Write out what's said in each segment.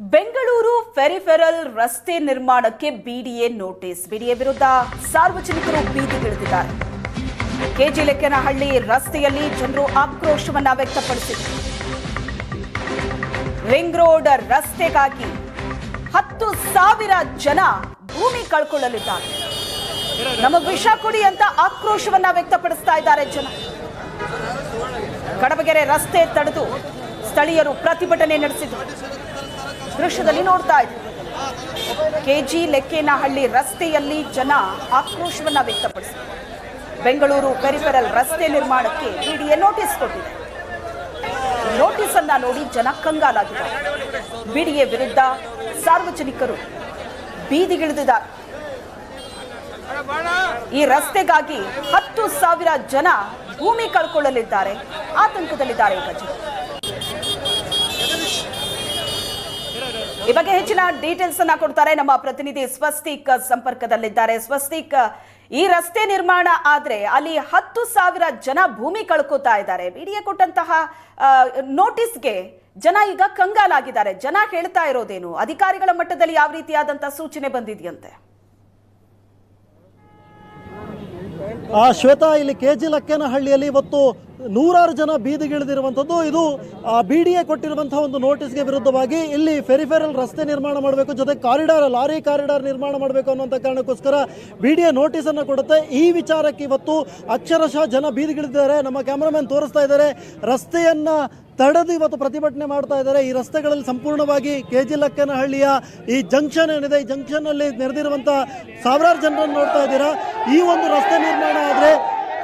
Bengaluru peripheral ರಸ್ತೆ ನಿರ್ಮಾಣಕ್ಕೆ BDA notice. BDA ವಿರುದ್ಧ ಸಾರ್ವಜನಿಕರು ಬೀದಿಗಿಳಿದಿದ್ದಾರೆ ಕೆಜಿಲೆಕ್ಕನಹಳ್ಳಿ ರಸ್ತೆಯಲ್ಲಿ ಜನರು ಆಕ್ರೋಶವನ್ನ ವ್ಯಕ್ತಪಡಿಸಿದರು. ರಿಂಗ್ ರೋಡ್ ರಸ್ತೆಗಾಗಿ ಹತ್ತು ಸಾವಿರ ಜನ ಭೂಮಿ ಕಳ್ಕೊಳ್ಳಲಿದ್ದಾರೆ. ನಮಗ್ ವಿಷ ಕೊಡಿ ಅಂತ ಆಕ್ರೋಶವನ್ನ ವ್ಯಕ್ತಪಡಿಸ್ತಾ ಇದ್ದಾರೆ ಜನ. ಕಡಬಗೆರೆ ರಸ್ತೆ ತಡೆದು ಸ್ಥಳೀಯರು ಪ್ರತಿಭಟನೆ ನಡೆಸಿದರು. ದೃಶ್ಯದಲ್ಲಿ ನೋಡ್ತಾ ಇದ್ರು ಕೆಜಿ ಲೆಕ್ಕೇನಹಳ್ಳಿ ರಸ್ತೆಯಲ್ಲಿ ಜನ ಆಕ್ರೋಶವನ್ನ ವ್ಯಕ್ತಪಡಿಸಿದರು. ಬೆಂಗಳೂರು ಪೆರಿಫೆರಲ್ ರಸ್ತೆ ನಿರ್ಮಾಣಕ್ಕೆ ಬಿಡಿಎ ನೋಟಿಸ್ ಕೊಟ್ಟಿದೆ. ನೋಟಿಸ್ ಅನ್ನ ನೋಡಿ ಜನ ಕಂಗಾಲಾಗಿದ್ದಾರೆ. ಬಿಡಿಎ ವಿರುದ್ಧ ಸಾರ್ವಜನಿಕರು ಬೀದಿಗಿಳಿದಿದ್ದಾರೆ. ಈ ರಸ್ತೆಗಾಗಿ ಹತ್ತು ಸಾವಿರ ಜನ ಭೂಮಿ ಕಳ್ಕೊಳ್ಳಲಿದ್ದಾರೆ. ಆತಂಕದಲ್ಲಿದ್ದಾರೆ ಈಗ ಈ ಬಗ್ಗೆ ಹೆಚ್ಚಿನ ಡೀಟೇಲ್ಸ್ ಅನ್ನ ಕೊಡ್ತಾರೆ ನಮ್ಮ ಪ್ರತಿನಿಧಿ ಸ್ವಸ್ತಿಕ್ ಸಂಪರ್ಕದಲ್ಲಿದ್ದಾರೆ. ಸ್ವಸ್ತಿಕ್, ಈ ರಸ್ತೆ ನಿರ್ಮಾಣ ಆದ್ರೆ ಅಲ್ಲಿ ಹತ್ತು ಸಾವಿರ ಜನ ಭೂಮಿ ಕಳ್ಕೋತಾ ಇದ್ದಾರೆ. ಬಿಡಿಎ ಕೊಟ್ಟಂತಹ ನೋಟಿಸ್ಗೆ ಜನ ಈಗ ಕಂಗಾಲಾಗಿದ್ದಾರೆ. ಜನ ಹೇಳ್ತಾ ಇರೋದೇನು? ಅಧಿಕಾರಿಗಳ ಮಟ್ಟದಲ್ಲಿ ಯಾವ ರೀತಿಯಾದಂತಹ ಸೂಚನೆ ಬಂದಿದೆಯಂತೆ? ಆ ಶ್ವೇತಾ ಇಲ್ಲಿ ಕೆ ಜಿ ಲಕ್ಕೇನಹಳ್ಳಿಯಲ್ಲಿ ಇವತ್ತು ನೂರಾರು ಜನ ಬೀದಿಗಿಳಿದಿರುವಂಥದ್ದು. ಇದು ಬಿ ಡಿ ಎ ಕೊಟ್ಟಿರುವಂತಹ ಒಂದು ನೋಟಿಸ್ಗೆ ವಿರುದ್ಧವಾಗಿ ಇಲ್ಲಿ ಫೆರಿಫೆರಲ್ ರಸ್ತೆ ನಿರ್ಮಾಣ ಮಾಡಬೇಕು ಜೊತೆಗೆ ಕಾರಿಡಾರ್, ಲಾರಿ ಕಾರಿಡಾರ್ ನಿರ್ಮಾಣ ಮಾಡಬೇಕು ಅನ್ನುವಂಥ ಕಾರಣಕ್ಕೋಸ್ಕರ ಬಿ ಡಿ ಎ ನೋಟಿಸನ್ನು ಕೊಡುತ್ತೆ. ಈ ವಿಚಾರಕ್ಕೆ ಇವತ್ತು ಅಕ್ಷರಶಃ ಜನ ಬೀದಿಗಿಳಿದಿದ್ದಾರೆ. ನಮ್ಮ ಕ್ಯಾಮ್ರಾಮನ್ ತೋರಿಸ್ತಾ ಇದ್ದಾರೆ. ರಸ್ತೆಯನ್ನ ತಡೆದು ಇವತ್ತು ಪ್ರತಿಭಟನೆ ಮಾಡ್ತಾ ಇದ್ದಾರೆ. ಈ ರಸ್ತೆಗಳಲ್ಲಿ ಸಂಪೂರ್ಣವಾಗಿ ಕೆ ಜಿ ಲಕ್ಕನಹಳ್ಳಿಯ ಈ ಜಂಕ್ಷನ್ ಏನಿದೆ, ಈ ಜಂಕ್ಷನ್ ಅಲ್ಲಿ ನೆರೆದಿರುವಂತ ಸಾವಿರಾರು ಜನರನ್ನು ನೋಡ್ತಾ ಇದ್ದೀರಾ? ಈ ಒಂದು ರಸ್ತೆ ನಿರ್ಮಾಣ ಆದ್ರೆ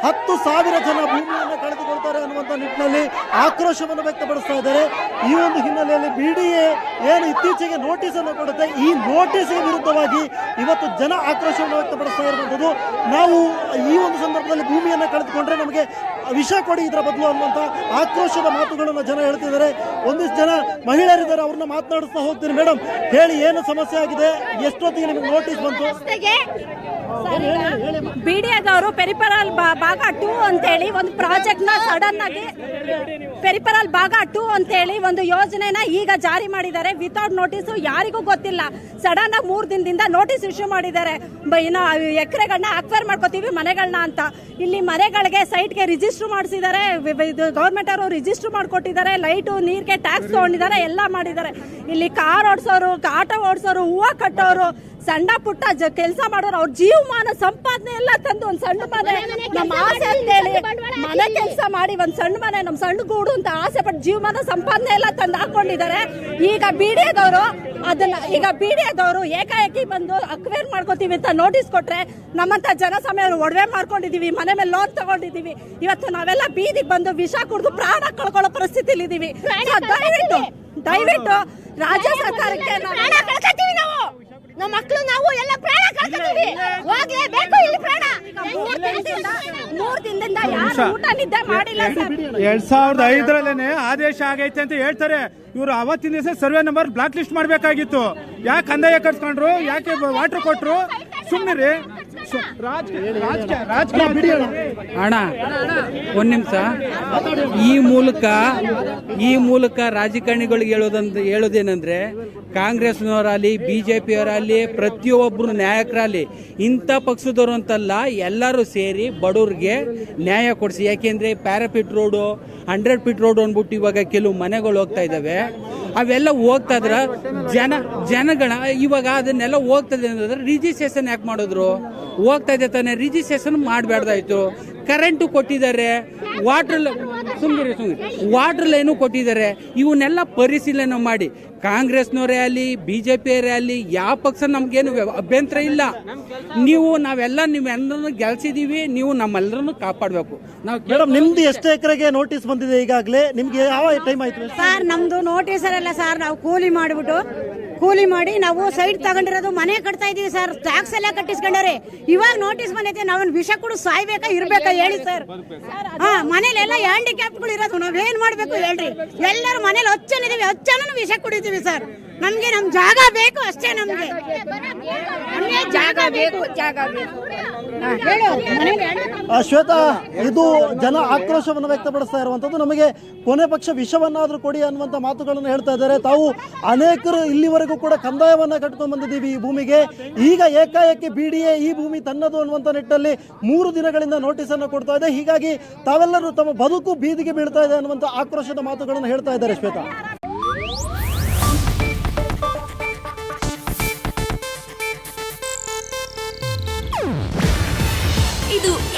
ಹತ್ತು ಸಾವಿರ ಜನ ಭೂಮಿಯನ್ನು ಕಳೆದುಕೊಳ್ತಾರೆ ಅನ್ನುವಂಥ ನಿಟ್ಟಿನಲ್ಲಿ ಆಕ್ರೋಶವನ್ನು ವ್ಯಕ್ತಪಡಿಸ್ತಾ ಇದ್ದಾರೆ. ಈ ಒಂದು ಹಿನ್ನೆಲೆಯಲ್ಲಿ ಬಿ ಡಿ ಎ ಏನು ಇತ್ತೀಚೆಗೆ ನೋಟಿಸ್ ಅನ್ನು ಕೊಡುತ್ತೆ. ಈ ನೋಟಿಸ್ಗೆ ವಿರುದ್ಧವಾಗಿ ಇವತ್ತು ಜನ ಆಕ್ರೋಶವನ್ನು ವ್ಯಕ್ತಪಡಿಸ್ತಾ ಇರುವಂಥದ್ದು. ನಾವು ಈ ಒಂದು ಸಂದರ್ಭದಲ್ಲಿ ಭೂಮಿಯನ್ನು ಕಳೆದುಕೊಂಡ್ರೆ ನಮಗೆ ವಿಷ ಕೊಡಿ ಇದರ ಬದಲು ಅನ್ನುವಂಥ ಆಕ್ರೋಶದ ಮಾತುಗಳನ್ನು ಜನ ಹೇಳ್ತಿದ್ದಾರೆ. ಒಂದಿಷ್ಟು ಜನ ಮಹಿಳೆಯರಿದ್ದಾರೆ. ಅವ್ರನ್ನ ಮಾತನಾಡಿಸ್ತಾ ಹೋಗ್ತೀನಿ ಮೇಡಮ್ ಹೇಳಿ, ಏನು ಸಮಸ್ಯೆ ಆಗಿದೆ? ಎಷ್ಟೊತ್ತಿಗೆ ನಿಮಗೆ ನೋಟಿಸ್ ಬಂತು? ರಸ್ತೆಗೆ ಬಿಡಿಎದವರು ಪೆರಿಪರಲ್ ಭಾಗ ಟೂ ಅಂತೇಳಿ ಒಂದು ಪ್ರಾಜೆಕ್ಟ್ನ ಸಡನ್ ಆಗಿ ಪೆರಿಪರಲ್ ಭಾಗ ಟೂ ಅಂತೇಳಿ ಒಂದು ಯೋಜನೆನ ಈಗ ಜಾರಿ ಮಾಡಿದ್ದಾರೆ. ವಿತೌಟ್ ನೋಟಿಸ್ ಯಾರಿಗೂ ಗೊತ್ತಿಲ್ಲ. ಸಡನ್ ಆಗಿ ಮೂರ್ ದಿನದಿಂದ ನೋಟಿಸ್ ಇಶ್ಯೂ ಮಾಡಿದ್ದಾರೆ. ಬ- ಎಕರೆಗಳನ್ನ ಅಕ್ವೈರ್ ಮಾಡ್ಕೋತೀವಿ ಮನೆಗಳನ್ನ ಅಂತ. ಇಲ್ಲಿ ಮನೆಗಳಿಗೆ ಸೈಟ್ಗೆ ರಿಜಿಸ್ಟರ್ ಮಾಡಿಸಿದ್ದಾರೆ. ಇದು ಗೌರ್ಮೆಂಟ್ ಅವರು ರಿಜಿಸ್ಟರ್ ಮಾಡ್ಕೊಟ್ಟಿದ್ದಾರೆ. ಲೈಟು ನೀರಿಗೆ ಟ್ಯಾಕ್ಸ್ ತಗೊಂಡಿದ್ದಾರೆ ಎಲ್ಲ ಮಾಡಿದ್ದಾರೆ. ಇಲ್ಲಿ ಕಾರ್ ಓಡಿಸೋರು ಆಟೋ ಓಡಿಸೋರು ಹೂವು ಕಟ್ಟೋರು ಸಣ್ಣ ಪುಟ್ಟ ಕೆಲಸ ಮಾಡೋರು ಅವ್ರ ಜೀವಮಾನ ಸಂಪಾದನೆ ಎಲ್ಲ ತಂದು ಒಂದ್ ಸಣ್ಣ ಮನೆ ನಮ್ಮ ಆಸೆ ಅಂತೇಳಿ ಮನೆ ಕೆಲಸ ಮಾಡಿ ಒಂದ್ ಸಣ್ಣ ಮನೆ ನಮ್ ಸಣ್ಣ ಗೂಡು ಅಂತ ಆಸೆ ಪಟ್ಟು ಜೀವಮಾನ ಸಂಪಾದನೆ ಎಲ್ಲ ತಂದು ಹಾಕೊಂಡಿದ್ದಾರೆ. ಈಗ ಬಿಡಿಎದವರು ಅದನ್ನ ಈಗ ಬಿಡಿಎದವರು ಏಕಾಏಕಿ ಬಂದು ಅಕ್ವೇರ್ ಮಾಡ್ಕೋತೀವಿ ಅಂತ ನೋಟಿಸ್ ಕೊಟ್ರೆ ನಮ್ಮಂತ ಜನಸಮಯ ಒಡವೆ ಮಾಡ್ಕೊಂಡಿದೀವಿ ಮನೆ ಮೇಲೆ ಲೋನ್ ತಗೊಂಡಿದೀವಿ. ಇವತ್ತು ನಾವೆಲ್ಲ ಬೀದಿಗೆ ಬಂದು ವಿಷ ಕುಡಿದು ಪ್ರಾಣ ಕಳ್ಕೊಳ್ಳೋ ಪರಿಸ್ಥಿತಿಲಿ ಇದೀವಿ. ದಯವಿಟ್ಟು ದಯವಿಟ್ಟು ರಾಜ್ಯ ಸರ್ಕಾರಕ್ಕೆ ನಾವು. ನಮ್ಮ ಮಕ್ಕಳು ನಾವು ಎಲ್ಲ ಪ್ರಾಣ ಕಳ್ಕೊತೀವಿ. ಹೋಗ್ಲೇಬೇಕು ಇಲ್ಲಿ. ಪ್ರಾಣ. ಮೂರ್ ದಿನದಿಂದ ಮೂರ್ ದಿನದಿಂದ ಯಾರು ಊಟ ನಿದ್ದೆ ಮಾಡಿಲ್ಲ ಸರ್. ಎರಡ್ ಸಾವಿರದ ಐದರಲ್ಲೇನೆ ಆದೇಶ ಆಗೈತೆ ಅಂತ ಹೇಳ್ತಾರೆ. ಇವರು ಅವತ್ತಿನ ದಿವಸ ಸರ್ವೆ ನಂಬರ್ ಬ್ಲಾಕ್ ಲಿಸ್ಟ್ ಮಾಡಬೇಕಾಗಿತ್ತು. ಯಾಕೆ ಕಂದಾಯ ಕಟ್ಸ್ಕೊಂಡ್ರು? ಯಾಕೆ ವಾಟರ್ ಕೊಟ್ರು? ಸುಮ್ಮನೆ ರಾಜಕೀಯ ಅಣ್ಣ. ಒಂದ್ ನಿಮಿಷ. ಈ ಮೂಲಕ ಈ ಮೂಲಕ ರಾಜಕಾರಣಿಗಳಿಗೆ ಹೇಳೋದಂತ ಹೇಳೋದೇನಂದ್ರೆ ಕಾಂಗ್ರೆಸ್ನವರಾಗಲಿ ಬಿ ಜೆ ಪಿಯವರಾಗಲಿ ಪ್ರತಿಯೊಬ್ಬರು ನಾಯಕರಲ್ಲಿ ಇಂಥ ಪಕ್ಷದವರು ಅಂತಲ್ಲ ಎಲ್ಲರೂ ಸೇರಿ ಬಡವ್ರಿಗೆ ನ್ಯಾಯ ಕೊಡಿಸಿ. ಯಾಕೆಂದ್ರೆ ಪ್ಯಾರಾಫಿಟ್ ರೋಡು ಹಂಡ್ರೆಡ್ ಫೀಟ್ ರೋಡು ಅಂದ್ಬಿಟ್ಟು ಇವಾಗ ಕೆಲವು ಮನೆಗಳು ಹೋಗ್ತಾ ಇದ್ದಾವೆ ಅವೆಲ್ಲ ಹೋಗ್ತಾ ಇದ್ರ. ಜನ, ಜನಗಳ, ಇವಾಗ ಅದನ್ನೆಲ್ಲ ಹೋಗ್ತದೆ ಅಂತಂದ್ರೆ ರಿಜಿಸ್ಟ್ರೇಷನ್ ಯಾಕೆ ಮಾಡಿದ್ರು? ಹೋಗ್ತಾ ಇದೆ ತಾನೆ ರಿಜಿಸ್ಟ್ರೇಷನ್ ಮಾಡಬೇಡ್ದಾಯ್ತು ಕರೆಂಟು ಕೊಟ್ಟಿದ್ದಾರೆ ವಾಟರ್ ಸುಮ್ಮನೆ ಸುಮ್ಮನೆ ವಾಟರ್ ಲೈನು ಕೊಟ್ಟಿದ್ದಾರೆ ಇವನ್ನೆಲ್ಲ ಪರಿಶೀಲನೆ ಮಾಡಿ. ಕಾಂಗ್ರೆಸ್ನವರೇ ಆಗಲಿ ಬಿ ಜೆ ಪಿಯವರೇ ಆಗಲಿ ಯಾವ ಪಕ್ಷ ನಮಗೇನು ಅಭ್ಯಂತರ ಇಲ್ಲ. ನೀವು ನಾವೆಲ್ಲ ನೀವೆಲ್ಲರನ್ನು ಗೆಲ್ಸಿದ್ದೀವಿ ನೀವು ನಮ್ಮೆಲ್ಲರನ್ನು ಕಾಪಾಡಬೇಕು. ನಾವು ಮೇಡಮ್ ನಿಮ್ದು ಎಷ್ಟು ಎಕರೆಗೆ ನೋಟಿಸ್ ಬಂದಿದೆ ಈಗಾಗಲೇ? ನಿಮಗೆ ಯಾವ ಟೈಮ್ ಆಯ್ತು? ಸರ್ ನಮ್ದು ನೋಟಿಸ್ ಅಲ್ಲ ಸರ್ ನಾವು ಕೂಲಿ ಮಾಡಿಬಿಟ್ಟು ಕೂಲಿ ಮಾಡಿ ನಾವು ಸೈಡ್ ತಗೊಂಡಿರೋದು ಮನೆ ಕಟ್ತಾ ಇದೀವಿ ಸರ್. ಟ್ಯಾಕ್ಸ್ ಎಲ್ಲ ಕಟ್ಟಿಸ್ಕೊಂಡವ್ರೆ. ಇವಾಗ ನೋಟಿಸ್ ಬಂದೈತೆ, ನಾವು ವಿಷ ಕೂಡ ಸಾಯ್ಬೇಕಾ, ಇರ್ಬೇಕಾ ಹೇಳಿ ಸರ್. ಹಾ, ಮನೇಲೆಲ್ಲ ಹ್ಯಾಂಡಿಕ್ಯಾಪ್ಗಳು ಇರೋದು, ನಾವೇನ್ ಮಾಡ್ಬೇಕು ಹೇಳ್ರಿ. ಎಲ್ಲರೂ ಮನೇಲಿ ಹಚ್ಚನಿದೀವಿ ಹಚ್ಚನೂ ವಿಷ ಕುಡಿತೀವಿ ಸರ್. ನಮ್ಗೆ ನಮ್ ಜಾಗ ಬೇಕು, ಅಷ್ಟೇ ನಮ್ಗೆ ಜಾಗ ಬೇಕು ಜಾಗ ಬೇಕು. ಶ್ವೇತಾ, ಇದು ಜನ ಆಕ್ರೋಶವನ್ನು ವ್ಯಕ್ತಪಡಿಸ್ತಾ ಇರುವಂತದ್ದು ನಮಗೆ ಕೊನೆ ಪಕ್ಷ ವಿಷವನ್ನಾದ್ರೂ ಕೊಡಿ ಅನ್ನುವಂತ ಮಾತುಗಳನ್ನು ಹೇಳ್ತಾ ಇದ್ದಾರೆ. ತಾವು ಅನೇಕರು ಇಲ್ಲಿವರೆಗೂ ಕೂಡ ಕಂದಾಯವನ್ನ ಕಟ್ಕೊಂಡ್ ಬಂದಿದ್ದೀವಿ ಈ ಭೂಮಿಗೆ. ಈಗ ಏಕಾಏಕಿ ಬಿಡಿಎ ಈ ಭೂಮಿ ತನ್ನದು ಅನ್ನುವಂತ ನಿಟ್ಟಲ್ಲಿ ಮೂರು ದಿನಗಳಿಂದ ನೋಟಿಸ್ ಅನ್ನು ಕೊಡ್ತಾ ಇದೆ. ಹೀಗಾಗಿ ತಾವೆಲ್ಲರೂ ತಮ್ಮ ಬದುಕು ಬೀದಿಗೆ ಬೀಳ್ತಾ ಇದೆ ಅನ್ನುವಂತ ಆಕ್ರೋಶದ ಮಾತುಗಳನ್ನು ಹೇಳ್ತಾ ಇದ್ದಾರೆ ಶ್ವೇತಾ.